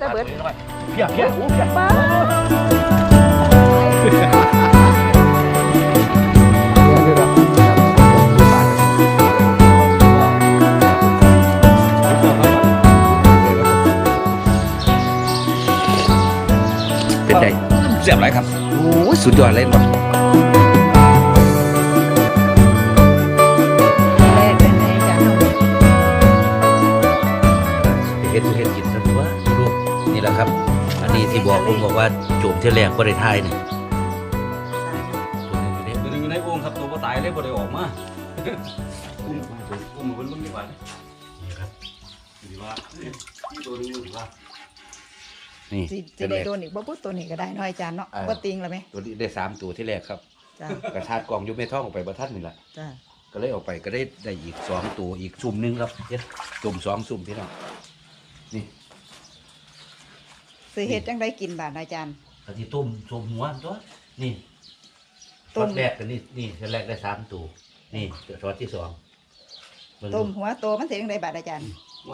จะเบิดเพียเพียโอ้เพียป้าเป็นไงเสียบไรครับโอ้ยสุดยอดเลยว่ะแบอกผมบอกว่าโจมเที่ยวแรกก็ได้ทายนี่ตัวนี้อยู่เนี่ยตัวนึงอยู่ในโอ่งครับตัวบ่ตายเลยบ่ได้ออกมาอุ้มอุ้มเพิ่นเบิ่งดีกว่านี่ครับดีว่าที่ตัวนึงดีว่านี่สิเป็สินได้แรกโดนอีกบ่ปุ๊บตัวนี้ก็ได้เน้อยจานเนาะเออบ่ติงแล้วไหมตัวนี้ได้สามตัวที่แรกครับจ้ะกระชากกล่องอยุบไม่ท่องออกไปบรทัดนี่แหละจ้ะก็เลยออกไปก็ได้ได้อีกสองตัวอีกซุ่มหนึงครับเฮ็ดจุ่มสองซุ่มพี่น้องนี่ สิเฮ็ดจังได้กินบาดอาจารย์ กะทิต้มซุ่มหัวตัวนี่ต้ทอมดแรกกันนี่นี่ทอดแรกได้สามตัวนี่ทอดที่สองเบิ่งดูต้มหัวโตมันสิจังได้บาดอาจารย์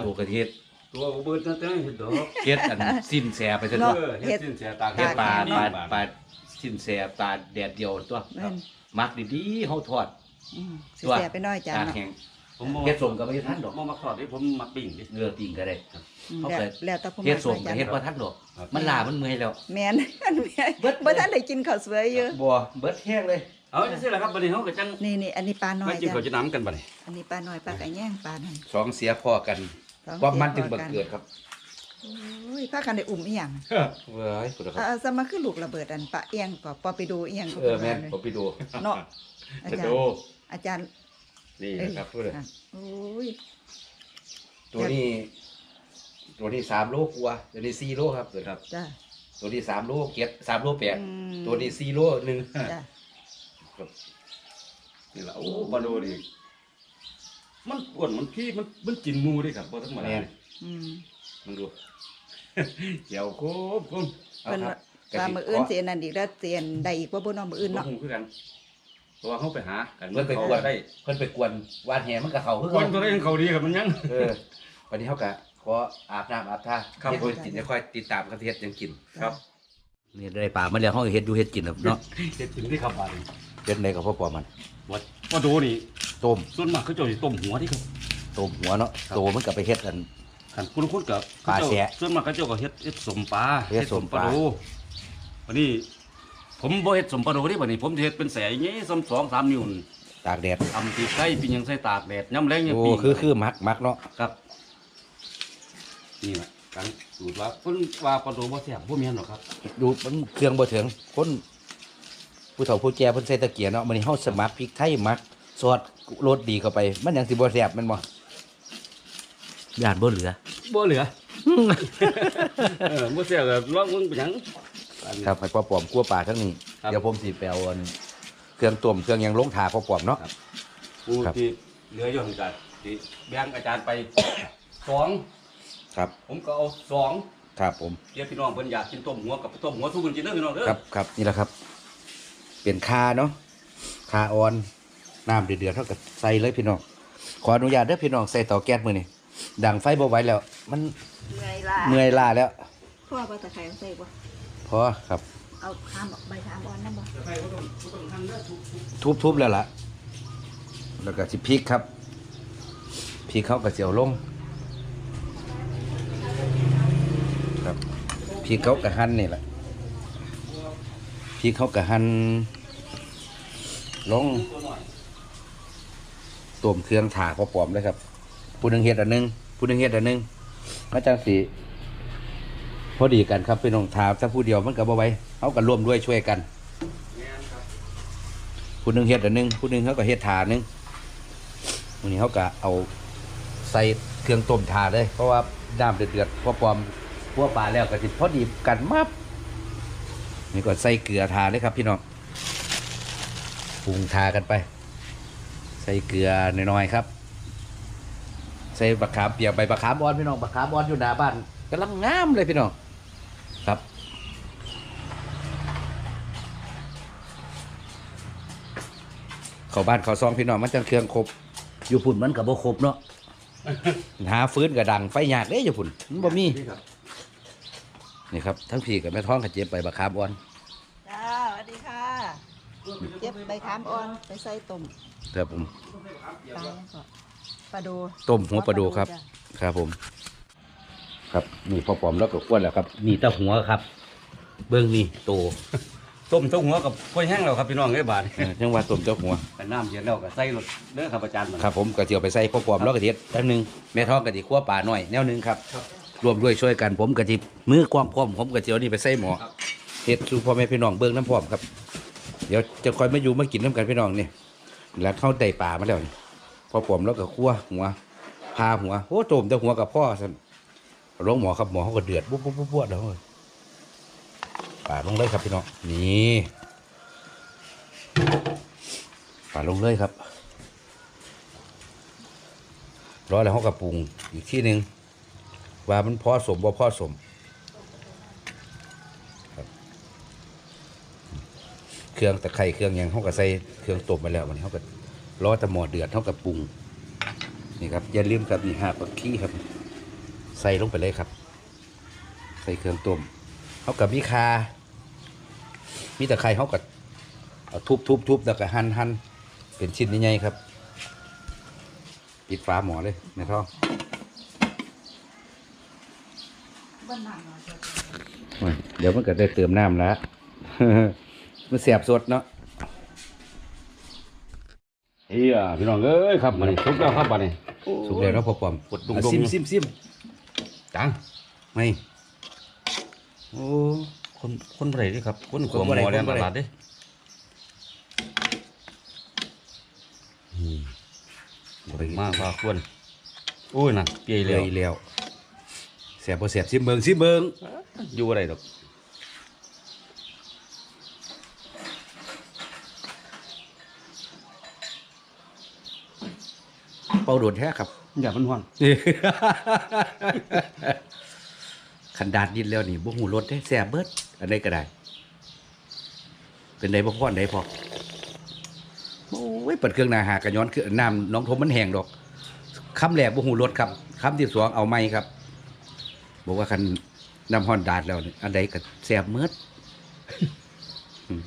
ตัวกระเทียมตัวบ่เบิดนั่นแต่เห็นดอกเฮ็ดอันสิ้นแสไปซะเนาะตัวเออเฮ็ดสิ้นเสียตาเฮ็ดปลาตากแห้งปลาปลาสิ้นแสปลาแดดเดียวตัวแม่น มักดีๆเฮาทอดอืมสิตัวแซ่บไปหน้อยจานตากเนาะแห้ง ผมบ่เฮ็ดสมก็บ่ทันดอกบ่มักทอดดิผมมักปิ้งดิเงือติ่งก็ได้อืมเอาแล้วไปแล้วแต่ผู้เฮ็ดมักสมเนาะก็อาจารย์เฮ็ดบ่ทันดอก ครับ มันลามันเมื่อยแล้ว แม่นอันนี้บ่ทันได้กินข้าวสวยอยู่บ่เบิดแห้งเลย เอาจังซี่ล่ะครับบัดนี้เฮาก็จังนี่นี่อันนี้ปลาน้อมายกินจ้ะข้าวจะน้ำกันบัดนี้อันนี้ปลาน้อยปลาไก่แย่งปลานั่นสองเสียพอกันสองความมันเสีจึยงพอบังเกิดครับโอ้ยพากันได้อุ่มอีหยังเว้ยคุณคอ่ารับสมาคือลูกระเบิดอันปะเอียงปะปอไปดูเอียงก็เออแม่นเลยผมไปดูเนาะอาจะจารดูย์อาจารย์ นี่เอ้ยนะครับพูดเลยอะโอ้ยตัวนี้ ตัวนี้สามโลกว่าตัวนี้สี่โลครับครับ จ้า ตัวนี้สามโลเก็ดสามโลแปดอืม ตัวนี้สี่โลหนึ่งจ้านี่ล่ะโอ้บ่ดูดิมันอ้วนมันพี่มันมันกินหมูดิครับบ่ธรรมดาดิอืมมึงดู เจียวโคบคมเอาเพิ่นครับว่าว่ามืออื่นเสียนั่นอีกแล้วเสียนได้อีกว่าบ่เน้องมืออื่นบ่เนาะฮู้คือกัน เพราะว่าเขาไปหากันเพิ่นไปเขากวนได้เพิ่นไปกวนวานแหมันกับเขาเพิ่กวนตัวได้ยังเขาดีครับมันยังเออวันนี้เขากะขออาบน้ำอาบท่าครับ เฮ็ดให้กินจะค่อยติดตามกันที่เฮ็ดยังกินครับนี่ได้ป่ามาแล้วเขาเฮ็ดอยู่เฮ็ดกินครับเนาะเฮ็ดถึงที่ขับบาดนี่เฮ็ดในกับพ่อปอมันว่าว่าดูนี่ต้มส่วนมากเขาเจ้าสิต้มหัวที่ครับ ต้มหัวเนาะครับ โตมันก็ไปเฮ็ดกันคันคุณคุณกับปลาแสะส่วนมากเขาเจ้าก็เฮ็ดเฮ็ดสมปลาเฮ็ดสมปลาดูวันนี้ ผมบ่เฮ็ดสมปลาดูนี่บัดนี้ผมสิเฮ็ดเป็นแสใหญ่ซ้ำสองสามนิ้วนี่ตากแดดทำที่ไก่ปิ้งยังใส่ตากแดดย่ำแรงยังโอ้ปิ้งคือคือมักมักเนาะครับนี่แหละการสูตรว่าเพิ่นว่าปลาดูบ่แซ่บบ่แม่นหรอกครับ ดูมันเครื่องบ่ถึงคนผู้เฒ่าผู้แก่เพิ่นใส่ตะเกียบเนาะมื้อนี้เฮาสมัครพริกไทยมักซอสรสดีเข้าไป มันยังสิบ่แซ่บแม่นบ่ญาติบ่เหลือบ่เหลือ เออบ่แซ่บก็ลองเบิ่งไปหยัง อันนี้ ครับให้พ่อปอมกลัวปลาทั้งนี้ ครับ เดี๋ยวผมสิไปเอาอันเครื่องต้มเครื่องหยังลงถาพ่อปอมเนาะ ผู้ครับ ที่เหลืออยู่หั่นกันที่แบ่งอาจารย์ไป สองครับ ผมก็เอาสองครับผม เดี๋ยวพี่น้องเพิ่นอยากกินต้มหัวกับต้มหัวสู้กันกินเด้อพี่น้องเด้อครับครับนี่แหละครับ เป็นคาเนาะคาออนน้ำเดือดๆเท่ากับใส่เลยพี่น้องขออนุญาตเด้อพี่น้องใส่เตาแก๊สมื้อนี้ดังไฟบ่ไหวแล้ว มันเมื่อยล่ะเมื่อยล้าแล้วพ่อว่าตะไคร้ใส่บ่พ อครับ เอาข้ามใบขามอ่อนนำบ่ทุบๆแล้วล่ะ แล้วก็สิพริกครับ พริกเขาก็เสียวลง ครับ พริกเขาก็หั่นนี่แหละ พริกเขาก็หั่นลงต้มเครื่องถาพอปลอมเลยครับผู้หนึงเฮ็ดอันหนึงผู้หนึงเฮ็ดอันหนึงมาจังสิ พอดีกันครับพี่น้องถามถ้าผู้เดียวมันก็บ่ไหวเขาก็ร่วมด้วยช่วยกันผู้หนึ่งเฮ็ดอันหนึงผู้หนึ่งเขาก็เฮ็ดถาหนึงวันนี้เขาก็เอาใส่เครื่องต้มถาเลย เพราะว่าน้ำเดือดๆพอปลอมพวกปลาแล้วก็สิพอดีกันมับนี่ก็ใส่เกลือทาเลยครับพี่น้องปรุงทากันไป ใส่เกลือน้อยๆครับ ใส่บักขามเปียกใบบักขามอ่อนพี่น้องบักขามอ่อนอยู่หน้าบ้านกำลังงามเลยพี่น้องครับ เข้าบ้านเขาซองพี่น้องมันจังเครื่องครบอยู่พุ่นมันกับบ่ครบเนาะหาฟื้นกับดังไฟยากเด้อยู่พุ่นมันบ่มีนี่ครับนี่ครับทั้งพี่กับแม่ท้องกับเจ็บไปบักขามอ่อนจ้าสวัสดีค่ะเก็บใบขามอ่อนไปใส่ต้มครับผมปลายังก็ปลาโดต้มหัวปลาดูครับจ้ะครับผม ครับนี่พอปอมแล้วก็อ้วนแล้วครับ นี่แตาหัวครับ เบื้องนี่โต ต้มเต้าหัวกับกล้วยแห้งแล้วครับพี่น้องเอ้ยบาดเออจังว่าต้มเจ้าหัว กันน้ำเย็นแล้วก็ใส่รถเด้อครับอาจารย์มันครับผมกระเจียวไปใส่พอปอมแล้วกระเทียมแป๊บหนึงแม่ท้องกระเทียมขั้วปลาหน่อยแนวหนึงครับรวมด้วยช่วยกันผมกระเทียมมือกว้างพร้อมผมกระเจียวนี่ไปใส่หมอเฮ็ดสู่พ่อแม่พี่น้องเบิ่งน้ำพร้อมครับ เดี๋ยวจะคอยมาอยู่มากินน้ำกันพี่น้องนี่แล้วเข้าได้ปลามาแล้วนี่พอปอมแล้วก็คั่วหัวพาหัวโอ้โจมแต่หัวกับพ่อสันลงหมอครับหมอเขาก็เดือดปุ๊บปุ๊บปุ๊บปุ๊บแล้ว ปลาลงเลยครับพี่น้องนี่ปลาลงเลยครับร้อยแล้วเขากับปรุงอีกที่หนึ่งว่ามันพอสมบ่าพอสมเครื่องตะไคร้เครื่องยังเขาก็ใส่เครื่องต้มไปแล้ววันนี้เขาก็รอแต่หมอเดือดเขากับปรุงนี่ครับอย่าลืมครับนี่หาปักขี้ครับ ใส่ลงไปเลยครับ ใส่เครื่องต้ม เขากับมีคา มีตะไคร้เขากับเอาทุบทุบทุบแล้วก็หั่นหั่นเป็นชิ้นใหญ่ๆครับ ปิดฝาหมอเลยแม่ท้องบ้านหนังหน่อยเถอะโอ้ยเดี๋ยวมันก็ได้เติมน้ำแล้วมันเสียบสดเนาะเฮียพี่น้องเอ้ยครับมันนี่ทุกแล้วครับบัดนี้สุกแล้วเนาะพอปอมกดดุงๆอะซิมซิมซิมจังไม่ โอ้คนคนบ่ได้เด้ครับ คนคขัวนหบ่มได้อแดงคนบ่ตได้ลาดเด้มากว่าควรโอ้ยนั่นเปียเลแล้วยแล้วเสียบพอเสียบซิมเบิงซิมเบิงอยู่บ่ได้ดอกเป่าโดดแท้ครับอย่ามันฮ้อน ขันดาดดินแล้วนี่บ่หูรสได้แซ่บเบิดอันใดก็ได้ เป็นไดบ่พออันใดพอโอ้ยเปิดเครื่องหนาหากระย้อนคือน้ำน้องทมมันแห้งดอกคำแรกบ่หูรสครับคำที่สองเอาไม้ครับ บอกว่าคันน้ำฮ้อนดาดแล้วนี่อันใดก็แซ่บเมิดอืม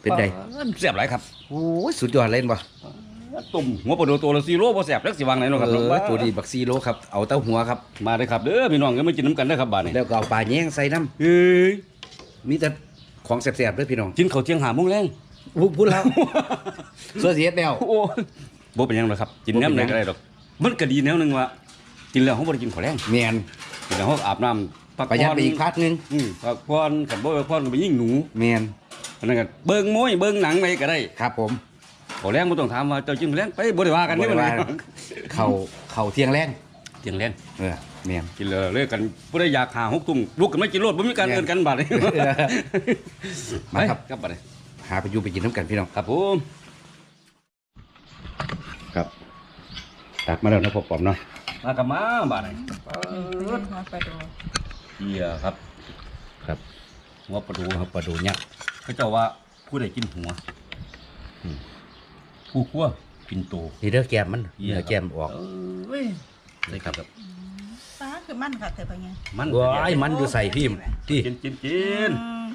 เป็นไดแซ่บหลายครับโอ้ยสุดยอดเลยเห็นบ่ ตุ่มหัวปลาโดตัวละ4โลบ่แซ่บจักสิวางไหนเนาะครับเอน้องอบ้าตัวนี้บักซีโลครับเอาเต้าหัวครับมาเลยครับเด้อพี่น้องเอ้ยมากินน้ำกันเด้อครับบาดนี้แล้วก็เอาปลาแย้งใส่น้เอ้ยำมีแต่ของแซ่บๆเด้อพี่น้องกินข้าวเที่ยงหาโมงแรงพูดพูดแล้วส่วนเสียแล้วโอ้ยบ่เป็นหยังหรอกครับกินบ่เป็นหยังน้ำไหนก็ได้ดอกมันก็ดีแนวหนึงว่ากินแล้วเขาบ่ได้กินข้าวแรงเมียนกินแล้วเขาอาบน้ำพักประหยัดไปอีกผ่พัอนกหนึงอืมพักผ่อนกับบ่พักผ่อนก็ไปยิงหนูเมียนอันนั้นก็เบิ่งมวยเบิ่งหนังไปก็ได้ครับผม ข้าวแรงบ่ต้องถามว่าเจ้ากินข้าวแรงไปบ่ได้ว่ากันนี่บ่มันได้ว่าเข่าเข่าเที่ยงแรงเที่ยงแรงเออเมียน กินเลยเลยกันผู้ใดอยากหาหกทุ่มลุกกันไม่กินรถบ่มีการแม่นเอิ้นกันบาดนี้มาครับ ไปครับบาดนี้หาไปอยู่ไปกินน้ำกันพี่น้องครับผมครับตักมาแล้วนะพอปอมเนาะมากับมาบาดนี้เล่นหัวปลาโดเฮียครับครับหัวปลาดูครับปลาดูเนี่ยเขาเจ้าว่าผู้ใดกินหัวอืม ผู้คั่วกินโตนี่เด้อแก้มมันเนื้อแก้มออกเอ้ยใช่ครับปลาคือมันค่ะเธอไปไงมันว้ายมันอยู่ใส่พิมพ์ที่กินกินกิน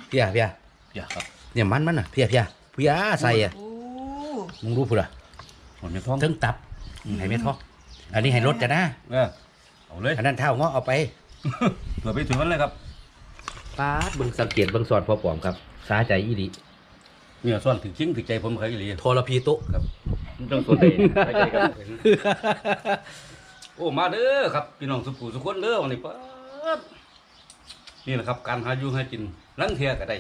เพียเพียเดี๋ยวครับเนี่ยมันมันอะเพียเพียเพียใส่อะโอ้มึงรู้พุ่นอะหมดไม่ท้องถึงตับให้ไม่ท้องอันนี้ให้รสกันนะเออเอาเลยอันนั้นเท่าเงาะเอาไปเผื่อไปถึงนั้นเลยครับปาดเบิ่งสังเกตเบิ่งสอนพอปอมครับ สาใจอีหลี เนี่ยส่วนถึงชิ้งถึงใจผมเคยอีหลีทรพีโตะ ครับมันต้องส่วนใดไม่ใช่ครับ โอ้มาเด้อครับพี่น้องสุภูสุคนเด้อวันนี้ปั๊บนี่แหละครับ การหาอยู่ให้กินลังเทียก็ได้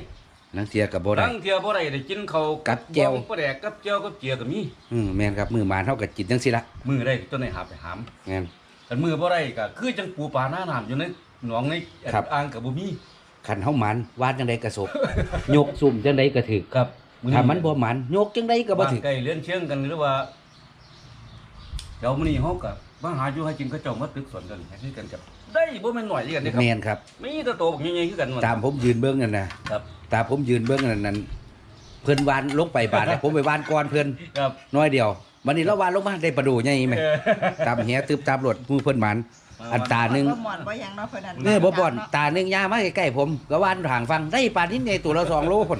นังเทียกับบ่ได้ ลังเทียบ่ได้ได้กินเขาวกับแจ่วบ้องปลาแดกกับแจ่วกับเจียก็มีอืมแม่นครับมือหมานเท่ากับจิตจังสิละมือได้ต้นไหนหาไปหามแม่นแต่มือบ่ได้ก็คือจังปูปลาหน้าน้ำอยู่ในหนองในครับ อ่างกับบ่มีขันเฮาหมันวาดจังไดกระสบ ยกซุ่มจังไดก็ถึกครับ ถ้ามันบ่หมันยกจังไดก็บ่บ้านถึกใกล้เลี้ยงเชียงกันหรือว่าเดี๋ยวมื้อนี้เฮาก็มาหาอยู่ให้กินเขาเจ้ามาตึกสวนกันให้คือกันกับได้บ่แม่นน้อยคือกันเด้ครับแม่นครับ มีแต่โตบักใหญ่ๆคือกันมันตามผมยืนเบิ่งนั่นนะครับ ตามผมยืนเบิ่งนั่นนั่นเพิ่นวานลงไปบาดผมไปวานก่อนเพิ่นครับน้อยเดียววันนี้เราวานลงมาได้ประดูใหญ่ไหมตามแหตึบตามรถมือเพิ่นหมันอันตาหนึ่งบ่หมอนบ่หยังเนาะเพิ่นนั่นเนื้อบ่บ่อนตาหนึ่งยามาใกล้ๆผมก็วานทางฟังได้ปลานิดใหญ่ตัวละสองโลพุ่น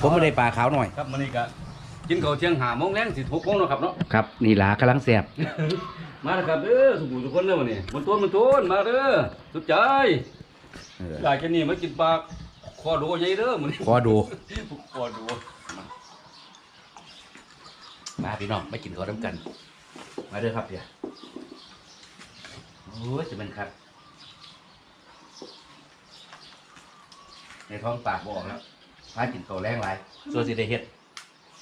ผมไม่ได้ปลาขาวหน่อย ครับมันนี่ก็กินข้าวเที่ยงหาโมงแรงสิหกโมงเนาะครับเนาะ ครับ นี่หลากำลังแซ่บมาแล้วครับเด้อสุขุมทุกคนเด้อวันนี้มันต้นมันต้นมาเด้อสุดใจเออ อยากจะนี่มากินปลาคอโดใหญ่เด้อมื้อนี้ขอดูคอโดมาพี่น้องไม่กินข้าวน้ำกัน มาเด้อครับเดี๋ยวโอ้ยจะเป็นครับ ในท้องปากบออกแล้ว มากินข้าวแรงไรส่วนสิได้เฮ็ด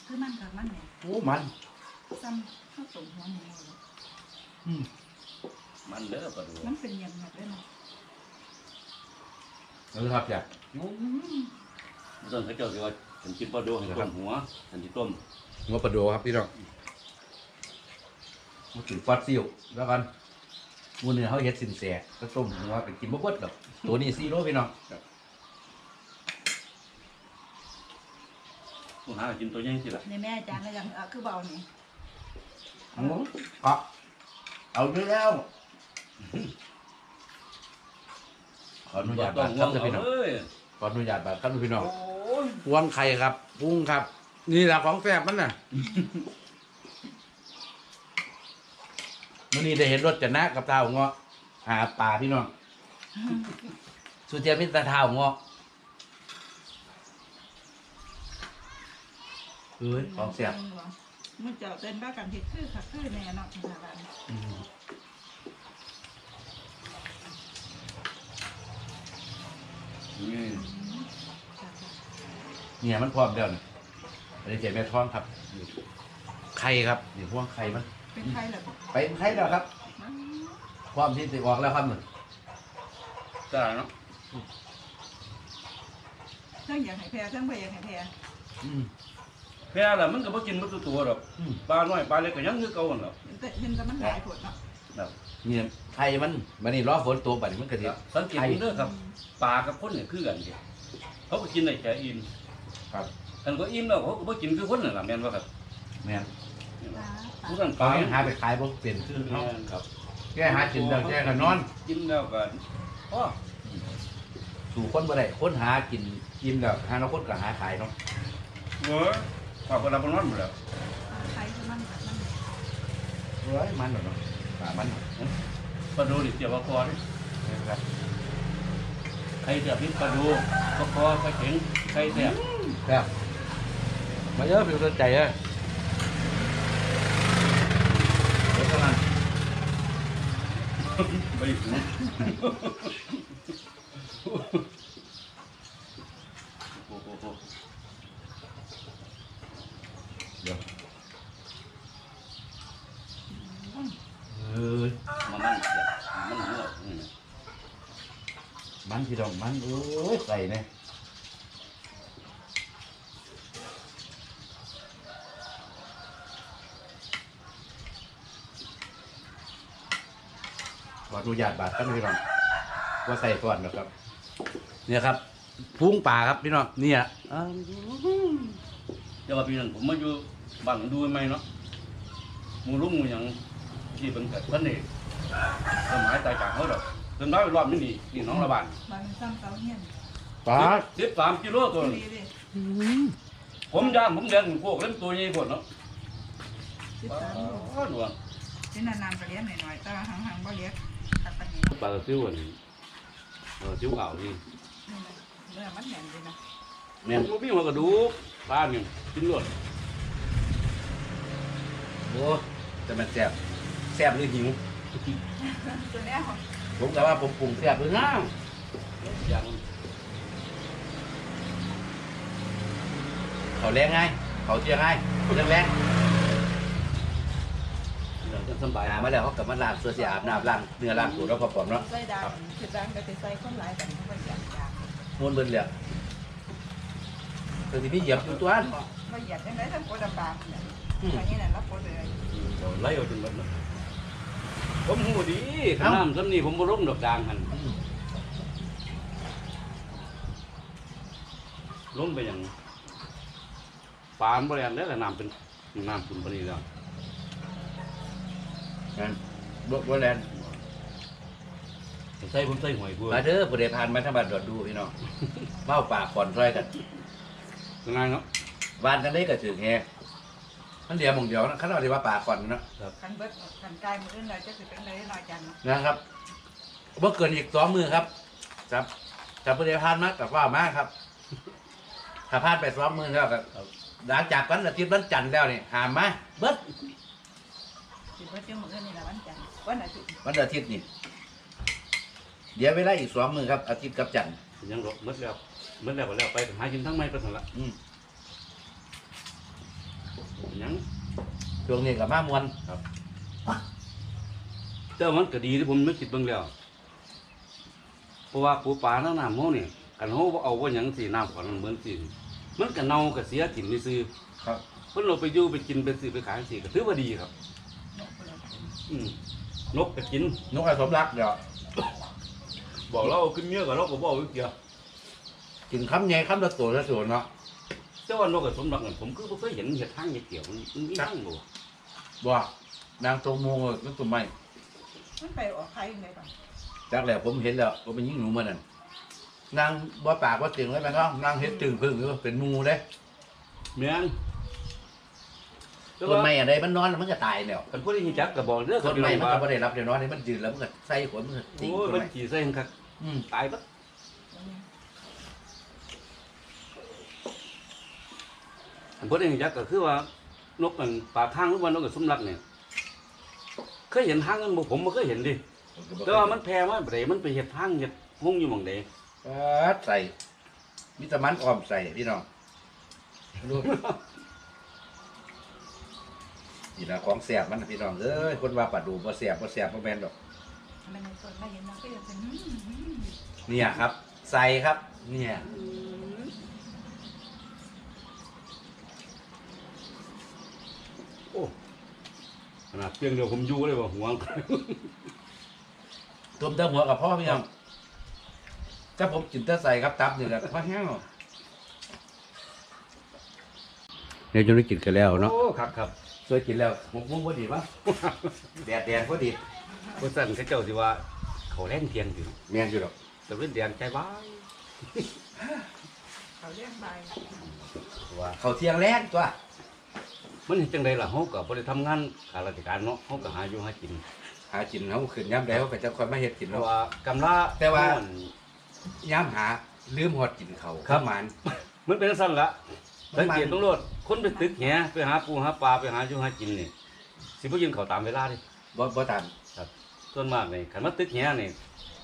คือมันกับมันเนี่ยโอ้มัน ซ้ำข้าวต้มหัวหมูเลยมันเด้อปลาโดมันเป็นเงียบๆด้วยเนาะเออครับอยากต้นเขาเจ้าสิว่าฉันกินปลาโดให้ต้มหัวฉันสิต้มงบประโดครับพี่น้องมากินฟอสซิลแล้วกันหมูเนื้อเขาเฮ็ดสินแสก็ต้มหัวไปกินบ่เบิดดอกตัวนี้ซีโร่พี่น้อง ผู้หากินตัวใหญ่สิล่ะในแม่อาจารย์ก็ยังเออคือเบานี่อืมเอาเอาด้วยแล้วขออนุญาตบาดครับพี่น้องเอ้ยขออนุญาตบาดครับพี่น้องโอ้ยพวงไข่ครับปุ้งครับ นี่แหละของแซ่บมันน่ะมื่อนี้ได้เห็นรถจะนะกับเท้าเงาะหาปลาพี่น้องสุเทียมิตรเท้าเงาะ เฮ้ยของแซ่บมันเจ้าเต้นบ้ากันเฮ็ดคือค่ะคือแน่เนาะสถาบันอืมนี่เนี่ยมันพร้อมแล้วนี่อันนี้เจ็บแม่ท้องครับไข่ครับนี่พวงไข่มันเป็นไทยเหรอไปไข่แล้วครับพร้อมที่จะออกแล้วครับหนึ่งจ้าเนาะเรื่องอยากให้แพ้เรื่องบ่อยากให้แพ้อืม แพ้ล่ะมันก็บ่กินบ่ตัวตัวดอกอืม ปลาน้อยปลาเล็กก็ยังคือเก่าหั่นแหละเห็นแต่เห็นแต่มันหลายผลเนาะแบบเนี่ยไข่มันมันนี่รอฝนตัวบัดนี้มันก็สิสังเกตดูเด้อครับปลากับคนเนี่ยคือกันเด้เขาก็กินได้แค่อิ่มครับกันก็อิ่มแล้วเขาก็บ่กินคือคนนั่นล่ะแม่นบ่ครับแม่นปลาปลาผู้นั้นปเขาลายังหาไปขายบ่เป็นคือแม่เขานครับแค่หากินแล้วแค่ก็นอน กินแล้วก็อ๋อสู่คนบ่ได้คนหากินกินแล้วหาแล้วคนก็หาขายเนาะเว้ย ปลาบ่รับบ่นอนหมดแล้วไทยคือมันแบบมันเฮ้ยมันเนาะปลามันปลาดูนี่เจียวปลาคอนี่ครับใครจะพิษปลาดูปลาคอปลาเข็งใครแซ่บครับมาเยอะผิวสนใจเอ้ยเดี๋ยวเท่านั้นไปหูโอ้โห เดี๋ยวเอ้ย มามันเสียมันหัวอืม มัน พี่น้องมันเอ้ยใส่เนี่ยขออนุญาตบาดกันพี่น้องว่าใส่ก่อนนะครับ เนี่ยครับพุงป่าครับพี่น้องเนี่ยอ่าเดี๋ยวว่าปีนั้นผมมาอยู่บ้านดูไหมเนาะมูลุงมูหยังที่เป็นเกิดเพิ่นนี่สมัยตายจากเขาดอก จนน้อยรอบนี้นี่นี่น้องละบานบางซ้ำเตาเฮียนปลาสิบสามกิโลตัวนึงดีดิผมย่างผมแดงพวกเล่นตัวใหญ่พวกเนาะสิบสามโลอ้าวหนวลที่นานๆไปเลี้ยงหน่อยๆแต่ว่าห่างๆบ่เลี้ยงตัดไปนี่ปลาซิวอันนี้เออซิวอ่าวนี่นี่นะเนื้อมันแน่นดีนะแม่นบ่มีหัวกระดูกปลาเนี่ยกินรวดโอ้แต่มันแซ่บแซ่บหรือหิว ตัวเนี้ยของ ผมก็ว่าผมปรุงแซ่บหรือง่าอย่างเขาแรงไงเขาเที่ยงไงเรื่องแรงอย่างจะสบายหามาแล้วเขากลับมาล้างส่วนสีอาบน้ำล้างเนื้อล้างตัวแล้วพอปอมเนาะใส่ดางคือดางก็ไปใส่คนหลายกันเพราะว่าอยากอยากม้วนเบิ่นเลยตัวที่พี่เหยียบอยู่ตัวนั้นบ่อยากจังได๋ทั้งโคดปากเนี่ยอันนี้น่ะรับโคเลยไล่เอาจนหมดเลย ผมหูดีขน้ำซ้ำนี่ผมบ่ลงดอกดางหันลงไปอย่างปานบริเวณนี้แหละน้ำเป็นน้ำคุณปานนีแล้วนั่นบ่บ่แลนผมใส่ผมใส่หอยบัวมาเด้อผู้ใดผ่านมาทางบ้านดอดดูพี่น้องเมาปากก่อนซอยกันง่ายเนาะวานกันได้ก็ถึงแฮ มันเดียวหมองเดียวนะคันเอาที่ว่าปากก่อนเนาะคันเบิดคันกายมืออื่นเราจะสิเป็นเลยน้อยจันนะครับบ่เกินอีกสองมือครับครับถ้าผู้ใดผ่านมาก็ว่ามาครับ ถ้าผ่านไปสองมือแล้วก็หลังจากวันอาทิตย์วันจันทร์แล้วนี่หามมาเบิดสิเบิดจังมืออื่นนี่ละวันจันทร์วันอาทิตย์วันอาทิตย์นี่เดี๋ยวเวลาอีกสองมือครับอาทิตย์กับจันทร์ยังรบมดแล้วมดแล้วก็แล้วไปหากินทั้งไม้ไปทั้งละอืม ยัง ช่วงนี้กับมามวนแต่ว่ามันก็ดีที่ผมไม่คิดเบิ่งแล้ว เพราะว่าปูปลาหน้าน้ำเฮานี่กันเฮาบ่เอาว่าหยังสิน้ำก่อนมันเหมือนสิมันก็เน่าก็เสียกินซื่อครับ เพิ่นเราไปอยู่ไปกินไปซื้อไปขายสิก็ถือว่าดีครับนกเราอืมนกก็กิน นกไอ้สมรักเดี๋ยวบอกเราเอาขึ้นเมียก็เราก็บ่เอาอีกเดียวกินคำใหญ่คำละตัวละตัวเนาะ แต่ว่านกก็สมรักนั่นผมคือบ่เคยเห็นเห็ดทางเห็ดเกี่ยวมันมันมีทางบ่บ่นางตัวโมงนึกตัวไม่มันไปออกใครยังไงก่อนจากแล้วผมเห็นแล้วผมเป็นยิ่งหนูเมื่อนั้นนางบ่ปากบ่ตึงเลยแม่น้องนางเฮ็ดตึงพึ่งอยู่เป็นหมูเด้แม่นแต่ต้นว่าไม้อะไรมันนอนแล้วมันก็ตายแล้วคันผู้ใดรู้จักก็บอกเด้อต้นไม้มันว่าก็บ่ได้รับเดี๋ยวนอนนี่มันยืนแล้วมันก็ใส่ขนมันก็ติ้งโอ้ยต้นมันไม้ขี่ใส่หั่นคักอืมตายบั อันผู้ใดรู้จักก็คือว่านกมันปากทางหรือว่านกก็สมรักเนี่ยเคยเห็นทางกันบ่ผมบ่เคยเห็นดิแต่ว่ามันแพร่มาบ่ได้มันไปเฮ็ดทางเฮ็ดวงอยู่หม่องใดเออใส่มีแตะมันออมใส่พี่น้องดูนี่ละของแสบมันนะพี่น้องเอ้ยคนว่าปลาดูบ่แสบบ่แสบบ่แม่นดอก มันในส่วนไม่เห็นมันก็ยังเป็น เนี่ยครับ ใส่ครับ เนี่ยโนาดเพียงเดียวผมอยู่เลยว่าห่วงต้มเต้าหัวกับพ่อพี่น้องถ้าผมกินแต่ใส่ครับตับนี่แหละพ่อแห้งเดี๋ยวจะได้กินกันแล้วเนาะโอ้ครับครับสวยกินแล้วหกโมงพอดีปะแดดแดงพอดีผู้สั่นเขาเจ้าสิว่าเขาแล่นเทียนอยู่แม่นอยู่ดอกแต่เล่นแดงใจบ้ายเขาเรียกใบว่าเขาเที่ยงแรงตัว มันเห็นจังไดล่ะเฮาก็บ่ได้ทำงานข้าราชการเนาะเฮาก็หาอยู่หากิน หากินเขาขึ้นย้ำแล้วก็จะคอยมาเฮ็ดกินเพเนาะ ราะว่ากำลาแต่ว่า มันย้ำหาลืมหอดกินเขาครับมัน มันเป็นสั่นละมันสังเกตตำรวจคนไปตึกแหไปหาปูหาปลาไปหาอยู่หากินนี่สิบ่ยินเขาวตามเวลาดิ บ่บ่ทันส่วนมากนี่คันมาตึกแหนี่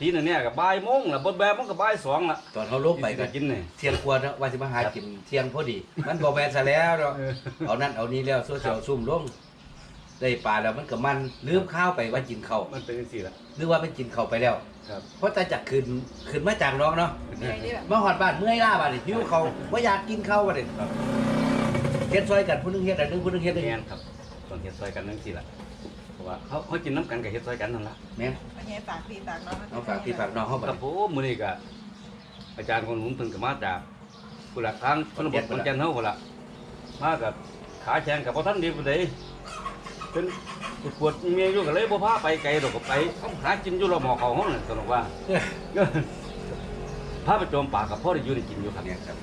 ทีนึงเนี่ยก็บ่ายโมงล่ะบ่แบบมันก็บ่ายสองล่ะตอนเขาลงไปสิก็กินนี่เที่ยงกว่าเนาะว่าสิมาหากินเที่ยงพอดี มันบ่แม่นซะแล้วเนาะเออเอานั่นเอานี้แล้วโซเชียลซุ่มลงได้ปลาแล้วมันก็มันลืมข้าวไปว่ากินข้าวมันเป็นจังซี่ล่ะหรือว่าเป็นกินข้าวไปแล้วครับเพราะแต่จากคืนคืนมาจากน้องเนาะใหญ่นี่แบบมาหอดบ้านเมื่อยล้าบ้านนี่หิวเขาว่าอยากกินข้าวบ้านนี่ครับเฮ็ดซอยกันผู้หนึงเฮ็ดอันหนึงผู้หนึงเฮ็ดอันหนึแม่งนครับต้องเฮ็ดซอยกันจังซี่ล่ะเพราะ ว่าเขาเขากินน้ำกันก็เฮ็ดซอยกันนั่นล่ะแม่นมันใหญ่ปากพี่ปากน้องเอาฝากพี่ฝากน้องเขาคบัดรับนี้ ผมมื้อนี้ก็อาจารย์คนผมเพิ่นก็มาจากผู้หลักทางชนบทขอนแก่นเฮาพุ่นล่ะมากับขาแข็งกับบ่ทันดีปานใดเป็นปวดเมียอยู่ก็เลยบ่พาไปไกลดอกก็ไปหากินอยู่รอบหมอเขาเฮานั่นสนุกว่า พาไปโจมป่ากับพ่อได้อยู่ได้กินอยู่ครับ เนี่ยครับ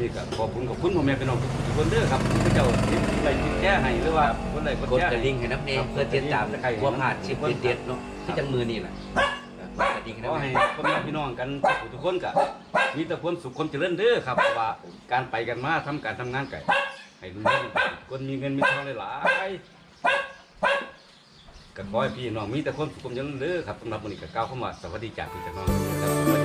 นี่ก็ขอบคุณขอบคุณพ่อแม่พี่น้องทุกคนเด้อครับที่เจ้าที่ได้กินแก้ให้หรือว่าคนใดคนกดแก้กระให้ดิ่งให้น้ำเนยเพื่อติดตามหัวผ่านชิปเด็ดๆเนาะที่จังมือนี่แหละกดกระดิ่งให้ขอน้ำเนให้ยพ่อแม่พี่น้องกันทุกคนก็มีแต่ความสุขความเจริญเด้อครับเพราะว่าการไปกันมาทำการทำงานไก่ให้รุ่นนี้คนมีเงินมีทองหลายๆก็ขอให้พี่น้องมีแต่ความสุขความเจริญเด้อครับสำหรับวันนี้ก็กล่าวคำว่าสวัสดีจากพี่จากน้องครับ